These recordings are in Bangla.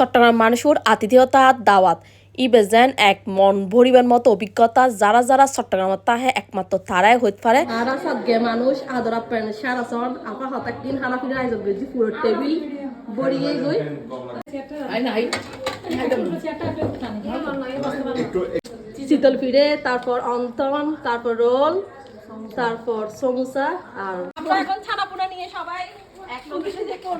চট্টগ্রাম মানুষের আতিথেয়তা দাওয়াত। ই বেজেন এক মন ভরিবার মতো অভিজ্ঞতা যারা যারা চট্টগ্রামত তাহে একমাত্র তারাই হইতে পারে। আরা সদ্গে মানুষ আদর আপ্যায়ন সারা সন আপা হতাক দিন হানা ফিরে আয়োজন করেছি পুরো টেবিল বড়িয়ে গই। শীতল ফিরে তারপর অন্তন তারপর রোল তারপর সমুসা আর এখন ছানাপোনা নিয়ে সবাই কোন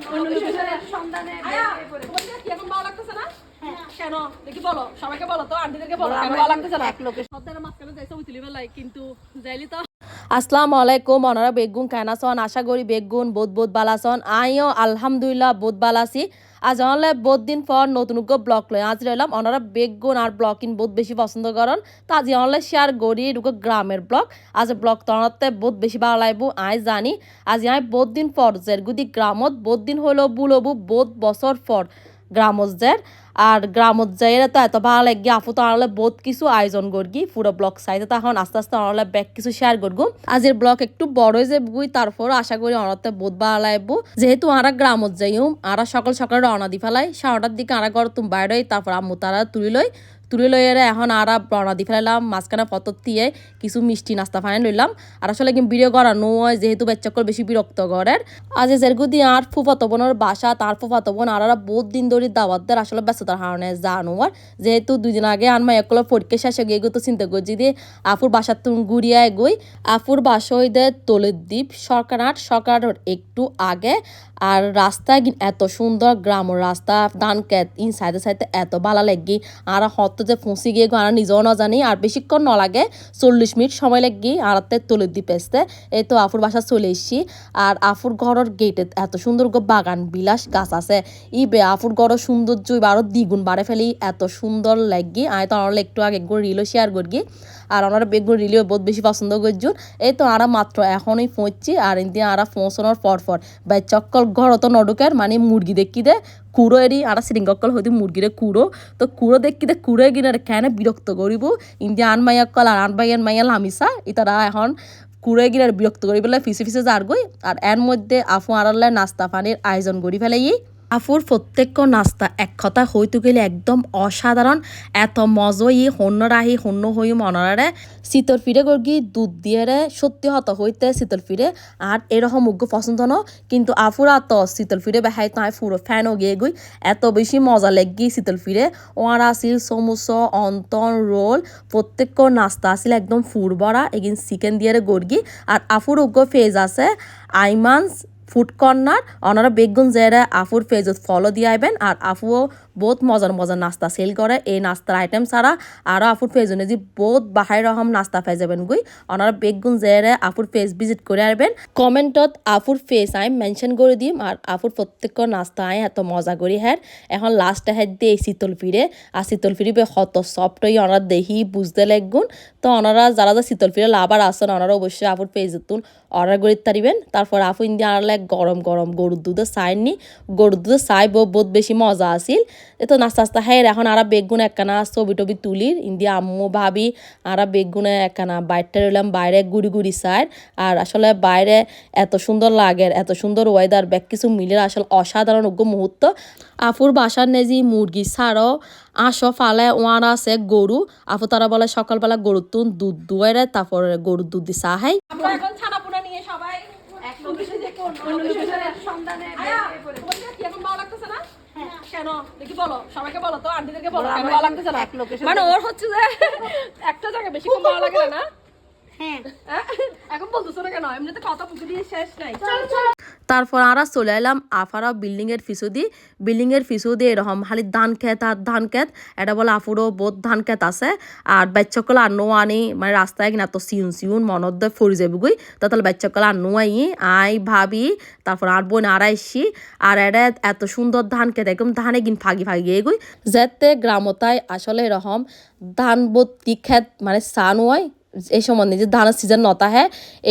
দেখি বলো সবাইকে বলো তো আন্টিদেরকে বলো কেন ভালো লাগতেছে না? এক সদের মাঝখানে যাইছে কিন্তু যাইলি তো আসসালামু আলাইকুম, অনারা বেগুন, কানাসন আশা করি বেগুন, বোধ বোধ বালাসন, আইও, আলহামদুলিল্লাহ, বোধ বালাসি। আজ অনলে বহুত দিন পর নতুন ব্লগ লয়। আজ রইলাম ওনারা বেগুন আর ব্লকিং বহুত বেশি পছন্দ করেন তো আজ অনলে শেয়ার করি, এটুকু গ্রামের ব্লগ আজ ব্লগ তনাতে বহুত বেশি ভালো লাগবো, আই জানি। আজ আই বহুত দিন পর, জেরগুদি গ্রামত বহুত দিন হলো বুলবু বহুত বছর পর। গ্রামত জের আর যাইলে তো এত ভালো লাগে আফু তো আনলে বহুত কিছু আয়োজন করগি পুরো ব্লগ সাইতে। তখন আস্তে আস্তে আনলে ব্যাগ কিছু শেয়ার করব আজের ব্লক একটু বড় যে বুই তারপর আশা করি অনাতে বহুত ভালো লাগবো। যেহেতু আরা গ্রামত যাইও আরা সকাল সকাল রওনা দি ফেলাই, সারাটার দিকে আরা ঘর তুমি বাইরে তারপর আম্মু তারা তুলি লই। তুলে লইয়ারে এখন আরা রওনা দি ফেলাইলাম, মাঝখানে পতর দিয়ে কিছু মিষ্টি নাস্তা ফানে লইলাম। আর আসলে কি ভিডিও করা নয়, যেহেতু বাচ্চাকর বেশি বিরক্ত করের আজ যেরগুদি আর ফুফাতো বোনের বাসা, তার ফুফাতো বোন আর বহুত দিন ধরে দাওয়াত দেয় আসলে ব্যস্ততার কারণে জানো আর যেহেতু দুদিন আগে আনমা একলো পরীক্ষা শেষে গিয়ে তো চিন্তা করছি দিয়ে আফুর বাসার তুমি গুড়িয়া গই। আফুর বাসা হই দে তলের দ্বীপ সরকারহাট সরকারহাট একটু আগে। আর রাস্তা এত সুন্দর গ্রামের রাস্তা ধান ইন সাইডে সাইডে এত ভালো লাগি আর হত যে ফুঁসি গিয়ে আর নিজেও না জানি, আর বেশিক্ষণ ন লাগে, চল্লিশ মিনিট সময় লাগি আর তে তলের দ্বীপ আসতে এই তো আফুর বাসা চলে এসছি। আর আফুর ঘরের গেটে এত সুন্দর বাগান, বিলাস গাছ আছে। ই বে আফুর ঘরের সৌন্দর্য আরও দ্বিগুণ বাড়ে ফেলি। এত সুন্দর লাগি আমি তো আমার একটু আগে একটু রিলও শেয়ার করি আর ওনারা বেগুন রিলিও বহুত বেশি পছন্দ করছুন এই তো আরা মাত্র এখনই পৌঁছছি আর ইন্দি আরা পৌঁছানোর পর পর বাই চক্কল ঘর তো নডুকের মানে মুরগি দেখি দে, কুড়ো এরি আরা সিরিঙ্গকল হইতে মুরগিরে কুড়ো। তো কুড়ো দেখি দে, কুড়ো গিনার কেন বিরক্ত করিব। ইন্দি আন মাইয়াকল আর আন মাইয়ান মাইয়া লামিসা, ইতারা এখন কুড়ে গিনার বিরক্ত করি ফিসে ফিসে যার গই আর এর মধ্যে আফু আড়ালে নাস্তা পানির আয়োজন করি ফেলাই আফুর প্রত্যেক নাস্তা। এক কথা হইতে গেলে একদম অসাধারণ। এত মজই হন্য রাহি হন্য হই মনরারে শীতল ফিরে গর্গি, দুধ দিয়ে সত্যি হত হইতে শীতল ফিরে। আর এরকম মুগ্য পছন্দ ন। কিন্তু আফুরা তো শীতল ফিরে বেহাই তাই পুরো ফ্যানও গিয়ে গই। এত বেশি মজা লেগি শীতল ফিরে। ওয়ার আসিল, সমুস, অন্তন, রোল। প্রত্যেক নাস্তা আসিল একদম ফুর বড়া এগিন চিকেন দিয়ে রে গর্গি। আর আফুর উগ্র ফেজ আছে, আইমান্স ফুড কর্নার। ওনারা বেগুন জেরা আফুর পেজত ফলো দিয়ে আইবেন আর আফুও বহুত মজার মজার নাস্তা সেল করে এই নাস্তার আইটেম ছাড়া আরও আফুর পেজনে যে বহুত বাহাই রকম নাস্তা পাই যাবেন গুই ওনারা বেগুন জেরা আফুর পেজ ভিজিট করে আসবেন কমেন্টত আফুর ফেস আই মেনশন করে দিম আর আফুর প্রত্যেক নাস্তা আই এত মজা করি হ্যাঁ এখন লাস্ট হেড দিয়ে শীতল ফিরে আর শীতল ফিরে বে হত সফট হই ওনারা দেখি বুঝতে লাগগুন তো ওনারা যারা যা শীতল ফিরে লাভার আসেন ওনারা অবশ্যই আফুর পেজতুন অর্ডার করে তারিবেন তারপর আপু ইন্দি আনলে গরম গরম গরুর দুধে চাই নি। গরুর দুধে চাই বহুত বেশি মজা আছিল। এ তো নাস্তা আস্তা হ্যাঁ এখন আরা বেগুন একখানা ছবি টবি তুলির ইন্দি আম্মু ভাবি আরা বেগুনে একখানা বাইরটা রইলাম বাইরে গুড়ি গুড়ি সাইড আর আসলে বাইরে এত সুন্দর লাগে এত সুন্দর ওয়েদার ব্যাগ কিছু মিলে আসলে অসাধারণ উগ্র মুহূর্ত। আফুর বাসার নেজি মুরগি ছাড়ও আঁশো ফালে ওয়ার আছে গরু। আফু তারা বলে সকালবেলা গরুর তুন দুধ দুয়ারে তারপরে গরুর দুধ দি নিয়ে সবাই। এক লোকেশন যে কোন লোকেশনের সন্ধানে কেন? দেখি বলো সবাইকে বলো তো আন্টিদেরকে বলো কেন ভালো লাগতেছে না? মানে ওর হচ্ছে যে একটা জায়গা বেশি ভালো লাগে না? এখন বলতেছো না কেন? এমনিতে কথা বুঝে দিয়ে শেষ নাই। তারপর আরা চলে এলাম আফারা বিল্ডিং এর ফিসু দি বিল্ডিং এর ফিসু দিয়ে এরকম খালি ধান খেত আর ধান খেত এটা বলে আফুরও বহুত ধান খেত আছে। আর বাচ্চাকল আনো আনি। মানে রাস্তায় কিনা তো সিউন সিউন মনত দিয়ে ফরি যাবি গুই তো তাহলে বাচ্চাকল আনো আই আই ভাবি। তারপর আর বোন আর আইসি। আর এটা এত সুন্দর ধান খেত একদম ধানে গিন ফাগি ফাগি এগুই যেতে গ্রামতায় আসলে এরকম ধান বত্তি খেত মানে সান হয় এই সম্বন্ধে যে ধানের সিজন নতা হ্যাঁ?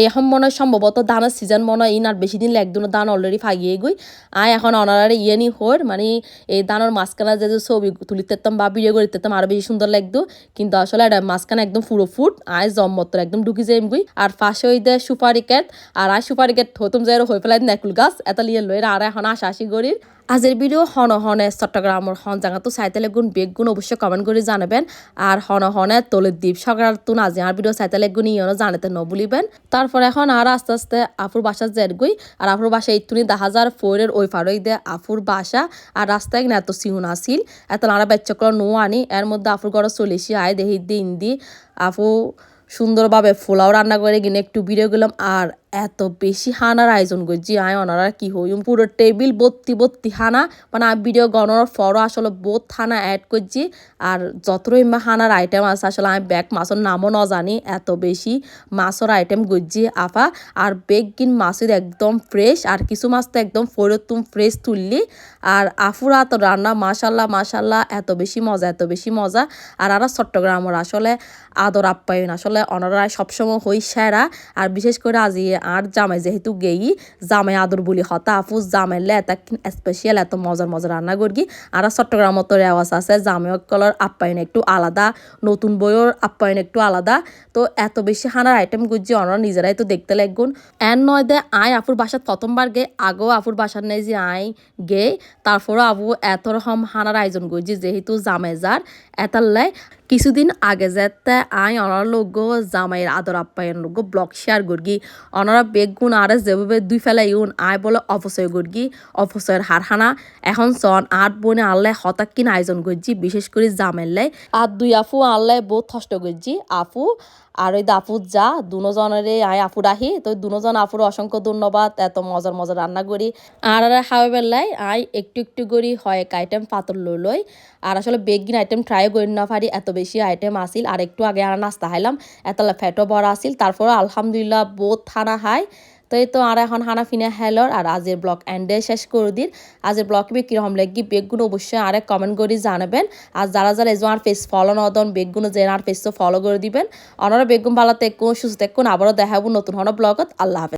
এখন মনে হয় সম্ভবত ধানের সিজন মনে হয় ইন আর বেশি দিন লাগতো না ধান অলরেডি ফাগিয়ে গই। আয় এখন অনারারে ইয়ে নি হোর মানে এই ধানের মাঝখানে যে যে ছবি তুলি তেতাম বা ভিডিও করে তেতাম আরও বেশি সুন্দর লাগতো কিন্তু আসলে এটা মাঝখানে একদম পুরো ফুট, আয় জম্মত একদম ঢুকি যাই গুই। আর পাশে ওই দে সুপারি কেট আর আয় সুপারি কেট হতুম যাই হয়ে ফেলাই নেকুল গাছ, এত লিয়ে লই আর এখন আশা আশি গরির আজের ভিডিও হন হনে চট্টগ্রামের হন জায়গা তো সাইতেলে গুণ বেগ গুণ অবশ্যই কমেন্ট করে জানাবেন। আর হন হনে তলের দ্বীপ সকাল তো নাজি আর ভিডিও সাইতেলে গুণ ইয়নো জানাতে ন বলিবেন। তারপর এখন আর আস্তে আস্তে আফুর বাসা জের গই আর আফুর বাসা ইতুনি দেখা হাজার ফোরের ওই ফারই দে আফুর বাসা আর রাস্তায় না এত সিউন আসিল এত নারা বাচ্চাগুলো নো আনি এর মধ্যে আফুর ঘরে চলেছি আয় দেহি দিন দি আফু সুন্দরভাবে ফোলাও রান্না করে কিনে একটু বিরে গেলাম আর এত বেশি হানার আয়োজন করছি আয় ওনারা কি হইম পুরো টেবিল ভর্তি বত্তি হানা। মানে আমি ভিডিও গণর ফরও আসলে বহুত হানা অ্যাড করছি আর যতই হানার আইটেম আছে, আসলে আমি ব্যাগ মাছের নামও ন জানি এত বেশি মাছের আইটেম করছি আফা। আর বেগ কিন মাছের একদম ফ্রেশ আর কিছু মাছ তো একদম ফৈরতুম ফ্রেশ তুললি। আর আফুরা তো রান্না, মাশাল্লাহ মাশাল্লাহ, এত বেশি মজা, এত বেশি মজা। আর আর চট্টগ্রামের, আসলে আদর আপ্যায়ন, আসলে অনারা সবসময় হই সেরা। আর বিশেষ করে আজি আর জামাই যেহেতু গেই, জামাই আদর বলি হতা আফু জামাইলে এত স্পেশাল এত মজার মজার রান্না করি আর চট্টগ্রাম তো রেওয়াজ আছে জামাই কলর আপ্যায়ন একটু আলাদা, নতুন বইয়ের আপ্যায়ন একটু আলাদা। তো এত বেশি হানার আইটেম গুজি অনারা নিজেরাই তো দেখতে লাগুন এন নয় দে আই আফুর বাসাত প্রথমবার গে, আগেও আফুর বাসার নেই যে আই গে, তারপরও আবু এত রকম হানার আয়োজন করছি যেহেতু জামাই যার এতাল্লাই কিছুদিন আগে যেতে আই অনার লোক জামাইয়ের আদর আপ্যায়ন লোক ব্লক শেয়ার করগি। অনারা বেগুন আর যেভাবে দুই ফেলা ইউন, আই বলে অপচয় করগি, অপচয়ের হারহানা এখন সন আট বোনে আল্লাহ হতাক কিনা আয়োজন করছি বিশেষ করে জামাইলাই আর দুই আফু আল্লাহ বহুত কষ্ট করছি আফু আর ওই দাফুর যা দুজনেরে আয় আপুর আহি তো দুজন আপুর অসংখ্য ধন্যবাদ, এত মজার মজার রান্না করি। আর আর খাওয়া বেলায় আই একটু একটু করি, হয় এক আইটেম পাতল লই আর আসলে বেগিন আইটেম ট্রাই করি না পারি, এত বেশি আইটেম আসিল। আর একটু আগে আর নাস্তা হাইলাম এতলা ফ্যাটও বড় আসিল। তারপর আলহামদুলিল্লাহ, বোধ থানা হাই তো এই তো আর এখন হানা ফিনা হেলর আর আজের ব্লগ এন্ডে শেষ করে দিন। আজের ব্লগ বে কীরকম লাগি বেগগুলো অবশ্যই আরেক কমেন্ট করে জানাবেন। আর যারা যারা এজন আর ফেস ফলো নদন বেগগুলো যে আর ফেস ফলো করে দিবেন। অনারা বেগুন ভালো তেকুন সুস্থ তেকুন আবারও দেখাবো নতুন হন ব্লগত। আল্লাহ হাফেজ।